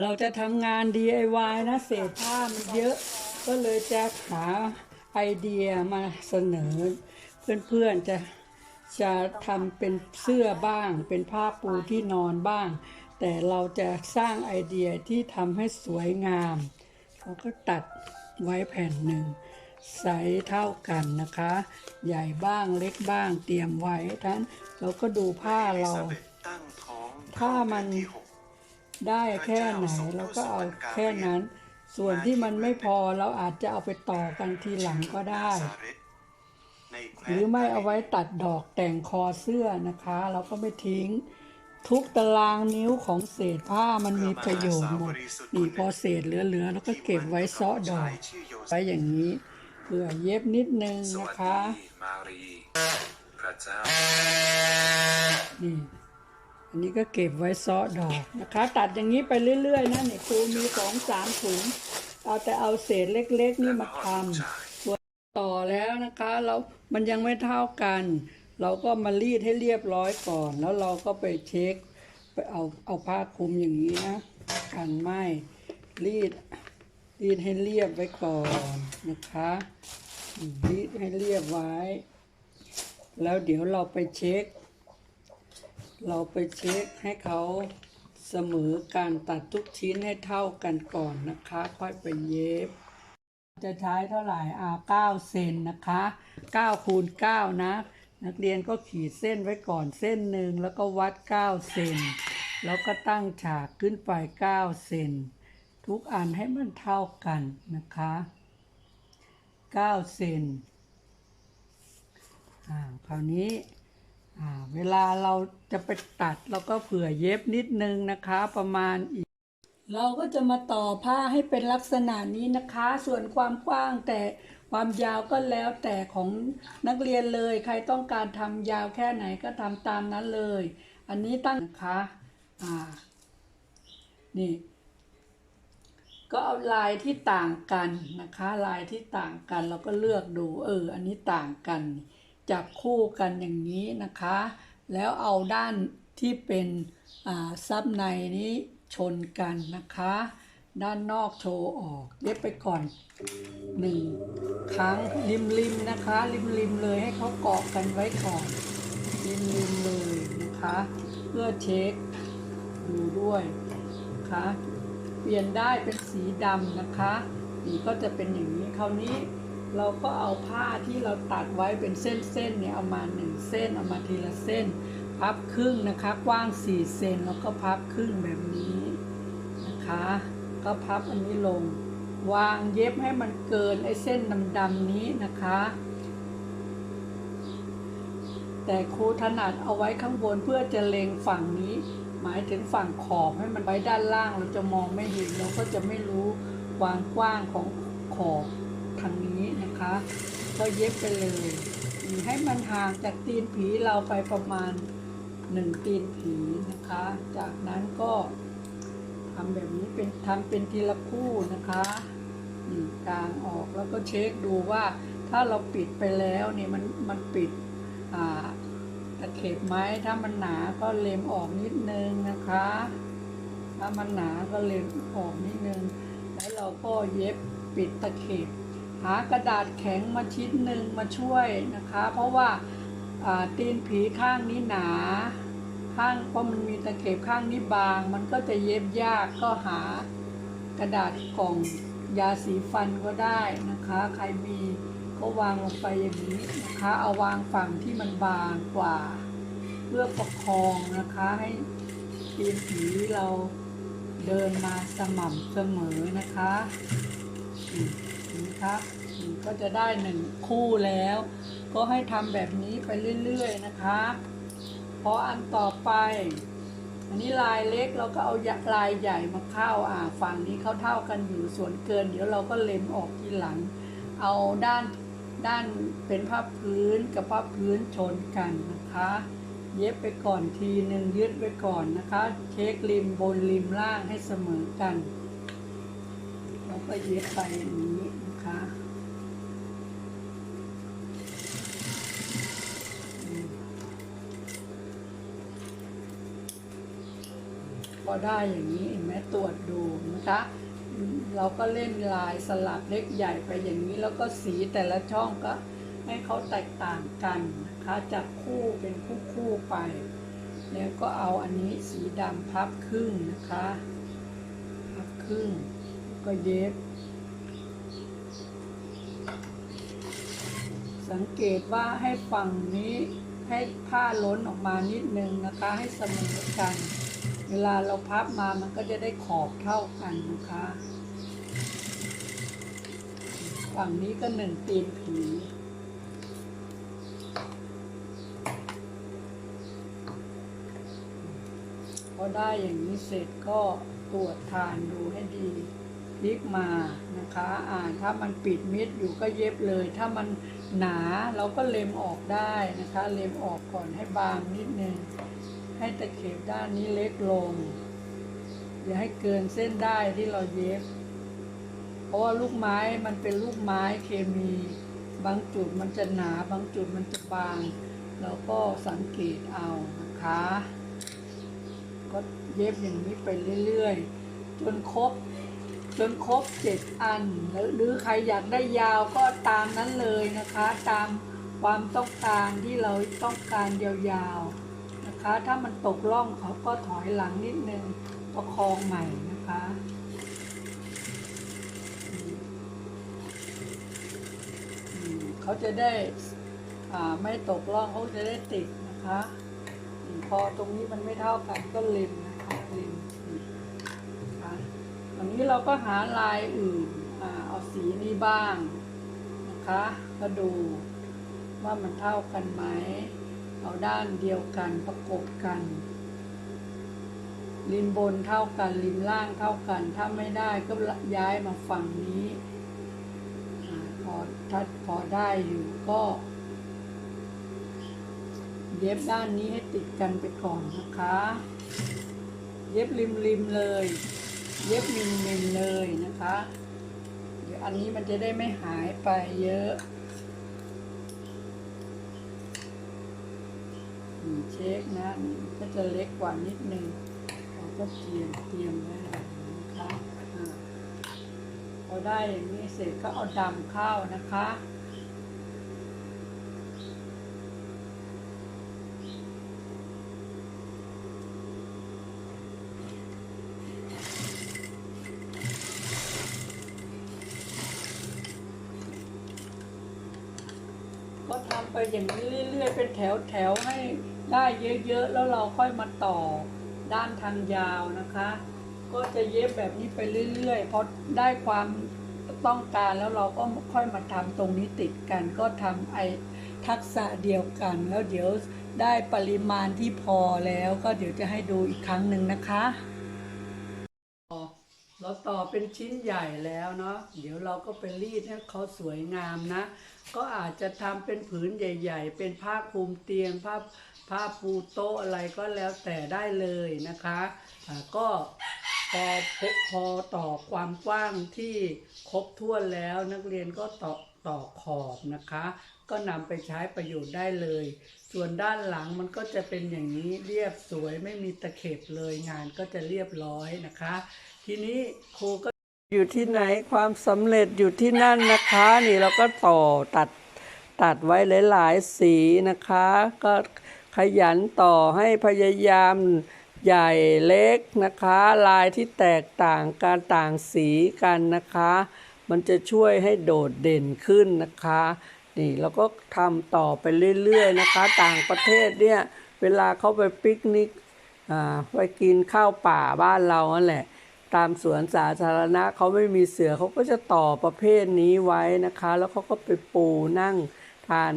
เราจะทำงาน DIY นะเศษผ้ามันเยอะ ก็เลยจะหาไอเดียมาเสนอ เพื่อนๆจะจะทำเป็นเสื้อบ้าง เป็นผ้าปูที่นอนบ้าง แต่เราจะสร้างไอเดียที่ทำให้สวยงามเราก็ตัดไว้แผ่นหนึ่งไซส์เท่ากันนะคะ ใหญ่บ้างเล็กบ้างเตรียมไว้ท่านเราก็ดูผ้าเราตั้งท้องถ้ามันที่หก ได้แค่ไหนเราก็เอาแค่นั้น ส่วนที่มันไม่พอเราอาจจะเอาไปต่อกันทีหลังก็ได้ หรือไม่เอาไว้ตัดดอกแต่งคอเสื้อนะคะ เราก็ไม่ทิ้ง ทุกตารางนิ้วของเศษผ้ามันมีประโยชน์หมดนี่พอเศษเหลือๆแล้วก็เก็บไว้เซาะดอกไว้อย่างนี้เพื่อเย็บนิดนึงนะคะนี่ อันนี้ก็เก็บไว้ซาะดอกนะคะ ตัดอย่างนี้ไปเรื่อยๆนะเนี่ยครูมีสองสามถุงเอาแต่เอาเศษเล็กๆ นี่มาทำส่วนต่อแล้วนะคะเรามันยังไม่เท่ากัน เราก็มารีดให้เรียบร้อยก่อน แล้วเราก็ไปเช็คไปเอาเอาผ้าคลุมอย่างนี้นะกันไหมรีดรีดให้เรียบไว้ก่อนนะคะรีดให้เรียบไว้ แล้วเดี๋ยวเราไปเช็ค เราไปเช็คให้เขาเสมอการตัดทุกชิ้นให้เท่ากันก่อนนะคะ ค่อยไปเย็บ จะใช้เท่าไหร่อ่า9เซนนะคะ9คูณ9นะ นักเรียนก็ขีดเส้นไว้ก่อนเส้นหนึ่งแล้วก็วัด 9 เซนแล้วก็ตั้งฉากขึ้นไป 9 เซนทุกอันให้มันเท่ากันนะคะ 9 เซนอ่าคราวนี้ เวลาเราจะไปตัดเราก็เผื่อเย็บนิดนึงนะคะ ประมาณอีก เราก็จะมาต่อผ้าให้เป็นลักษณะนี้นะคะ ส่วนความกว้างแต่ความยาวก็แล้วแต่ของนักเรียนเลย ใครต้องการทำยาวแค่ไหนก็ทำตามนั้นเลย อันนี้ตั้งนะคะอ่านี่ก็เอาลายที่ต่างกันนะคะ ลายที่ต่างกันเราก็เลือกดู เออ อันนี้ต่างกัน จับคู่กันอย่างนี้นะคะ แล้วเอาด้านที่เป็นซับในนี้ชนกันนะคะ ด้านนอกโชว์ออกเย็บไปก่อนหนึ่งครั้งริมริมๆนะคะ ริมริมๆเลยให้เขาเกาะกันไว้ก่อนริมริมๆเลยนะคะ เพื่อเช็คดูด้วยนะคะเปลี่ยนได้เป็นสีดำนะคะนี่ก็จะเป็นอย่างนี้คราวนี้ เราก็เอาผ้าที่เราตัดไว้เป็นเส้นๆเนี่ยเอามาหนึ่งเส้นเอามาทีละเส้น พับครึ่งนะคะกว้าง4เซนแล้วก็พับครึ่งแบบนี้นะคะ ก็พับอันนี้ลง วางเย็บให้มันเกินไอ้เส้นดำๆนี้นะคะ แต่ครูถนัดเอาไว้ข้างบนเพื่อจะเล็งฝั่งนี้ หมายถึงฝั่งขอบให้มันไว้ด้านล่างเราจะมองไม่เห็นเราก็จะไม่รู้ความกว้างของขอบ ทางนี้นะคะ ก็เย็บไปเลย ให้มันห่างจากตีนผีเราไปประมาณหนึ่งตีนผีนะคะ จากนั้นก็ทำแบบนี้เป็นทำเป็นทีละคู่นะคะกลางออกแล้วก็เช็คดูว่าถ้าเราปิดไปแล้วเนี่ยมันมันปิดอ่าตะเข็บไหมถ้ามันหนาก็เล็มออกนิดนึงนะคะ ถ้ามันหนาก็เล็มออกนิดนึง แล้วเราก็เย็บปิดตะเข็บ หากระดาษแข็งมาชิ้นหนึ่งมาช่วยนะคะ เพราะว่าอ่าตีนผีข้างนี้หนา ข้างเพราะมันมีตะเข็บข้างนี้บาง มันก็จะเย็บยากก็หากระดาษกล่องยาสีฟันก็ได้นะคะ ใครมีก็วางลงไปอย่างนี้นะคะ เอาวางฝั่งที่มันบางกว่า เพื่อประคองนะคะให้ตีนผีเราเดินมาสม่ำเสมอนะคะอืมนะคะอืม ก็จะได้หนึ่งคู่แล้ว ก็ให้ทำแบบนี้ไปเรื่อยๆนะคะพออันต่อไป อันนี้ลายเล็กเราก็เอาลายใหญ่มาเข้าอ่าฝั่งนี้เขาเท่ากันอยู่ส่วนเกิน เดี๋ยวเราก็เล็มออกทีหลัง เอาด้านด้านเป็นผ้าพื้นกับผ้าพื้นชนกันนะคะ เย็บไปก่อนทีหนึ่งยืดไปก่อนนะคะ เช็คริมบนริมล่างให้เสมอกันแล้วก็เย็บไปอย่างนี้นะคะ ได้อย่างนี้เห็นไหมตรวจดูนะคะ เราก็เล่นลายสลับเล็กใหญ่ไปอย่างนี้ แล้วก็สีแต่ละช่องก็ให้เขาแตกต่างกันนะคะจับคู่เป็นคู่คู่ไป แล้วก็เอาอันนี้สีดำพับครึ่งนะคะพับครึ่งก็เย็บ สังเกตว่าให้ฝั่งนี้ให้ผ้าล้นออกมานิดนึงนะคะ ให้เสมอกัน วลาเราพับมามันก็จะได้ขอบเท่ากันนะคะ ฝั่งนี้ก็หนึ่งตีนผีพอได้อย่างนี้เสร็จก็ตรวจทานดูให้ดีพลิกมานะคะ อ่าถ้ามันปิดมิดอยู่ก็เย็บเลย ถ้ามันหนาเราก็เล็มออกได้นะคะ เล็มออกก่อนให้บางนิดนึง ให้ตะเข็บด้านนี้เล็กลง อย่าให้เกินเส้นได้ที่เราเย็บ เพราะว่าลูกไม้มันเป็นลูกไม้เคมี บางจุดมันจะหนา บางจุดมันจะบาง เราก็สังเกตเอานะคะ ก็เย็บอย่างนี้ไปเรื่อยๆ จนครบจนครบเจ็ดอัน หรือใครอยากได้ยาวก็ตามนั้นเลยนะคะ ตามความต้องการที่เราต้องการยาวๆ ถ้ามันตกล่องเขาก็ถอยหลังนิดนึงประคองใหม่นะคะเขาจะได้ไม่ตกล่องเขาจะได้ติดนะคะพอตรงนี้มันไม่เท่ากันก็เล็มนะคะเล็มอืมนะคะอันนี้เราก็หาลายอื่นอเอาสีนี้บ้างนะคะ ก็ดูว่ามันเท่ากันไหม เอาด้านเดียวกันประกบกัน ริมบนเท่ากันริมล่างเท่ากัน ถ้าไม่ได้ก็ย้ายมาฝั่งนี้อาพอถ้าพอได้อยู่ก็เย็บด้านนี้ให้ติดกันไปก่อนนะคะ เย็บริมริมๆเลย เย็บมินมินเลยนะคะ เดี๋ยวอันนี้มันจะได้ไม่หายไปเยอะ เช็คนะนี่ก็จะเล็กกว่านิดนึงเราก็เตรียมเตรียมไว้นะคะพอได้อย่างนี้เสร็จก็เอาดำเข้านะคะก็ทำไปอย่างนี้เรื่อยๆเป็นแถวๆให้ ได้เยอะๆแล้วเราค่อยมาต่อด้านทางยาวนะคะ ก็จะเย็บแบบนี้ไปเรื่อยๆพอได้ความต้องการแล้วเราก็ค่อยมาทำตรงนี้ติดกัน ก็ทำไอทักษะเดียวกัน แล้วเดี๋ยวได้ปริมาณที่พอแล้วก็เดี๋ยวจะให้ดูอีกครั้งหนึ่งนะคะเราต่อเป็นชิ้นใหญ่แล้วเนาะเดี๋ยวเราก็ไปรีดให้เขาสวยงามนะ ก็อาจจะทำเป็นผืนใหญ่ ๆ เป็นผ้าคลุมเตียงผ้า ผ้าปูโต๊ะอะไรก็แล้วแต่ได้เลยนะคะอ่าก็พอพอพอต่อความกว้างที่ครบถ้วนแล้วนักเรียนก็ต่อต่อขอบนะคะ ก็นำไปใช้ประโยชน์ได้เลย ส่วนด้านหลังมันก็จะเป็นอย่างนี้เรียบสวยไม่มีตะเข็บเลยงานก็จะเรียบร้อยนะคะ ทีนี้ครูก็อยู่ที่ไหนความสำเร็จอยู่ที่นั่นนะคะ นี่เราก็ต่อตัดตัดไว้หลาย ๆ สีนะคะ ก็ ขยันต่อให้พยายามใหญ่เล็กนะคะ ลายที่แตกต่างการต่างสีกันนะคะ มันจะช่วยให้โดดเด่นขึ้นนะคะนี่เราก็ทำต่อไปเรื่อยๆนะคะ ต่างประเทศเนี่ยเวลาเขาไปปิกนิกอ่าไปกินข้าวป่าบ้านเรานั่นแหละ ตามสวนสาธารณะเขาไม่มีเสือเขาก็จะต่อประเภทนี้ไว้นะคะ แล้วเขาก็ไปปูนั่งทาน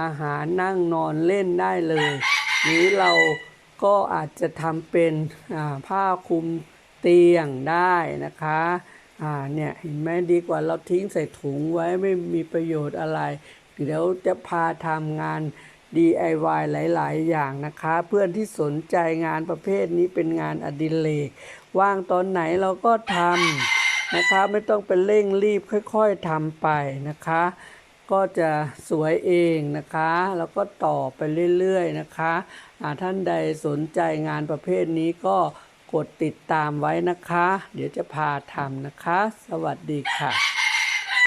อาหารนั่งนอนเล่นได้เลย หรือเราก็อาจจะทำเป็นผ้าคลุมเตียงได้นะคะอ่าเนี่ยเห็นไหมดีกว่าเราทิ้งใส่ถุงไว้ไม่มีประโยชน์อะไร เดี๋ยวจะพาทำงาน DIY หลาย ๆ อย่างนะคะ เพื่อนที่สนใจงานประเภทนี้เป็นงานอดิเรกว่างตอนไหนเราก็ทำนะคะ ไม่ต้องเป็นเร่งรีบค่อย ๆทำไปนะคะ ก็จะสวยเองนะคะ แล้วก็ต่อไปเรื่อยๆนะคะอ่าท่านใดสนใจงานประเภทนี้ก็กดติดตามไว้นะคะ เดี๋ยวจะพาทำนะคะ สวัสดีค่ะ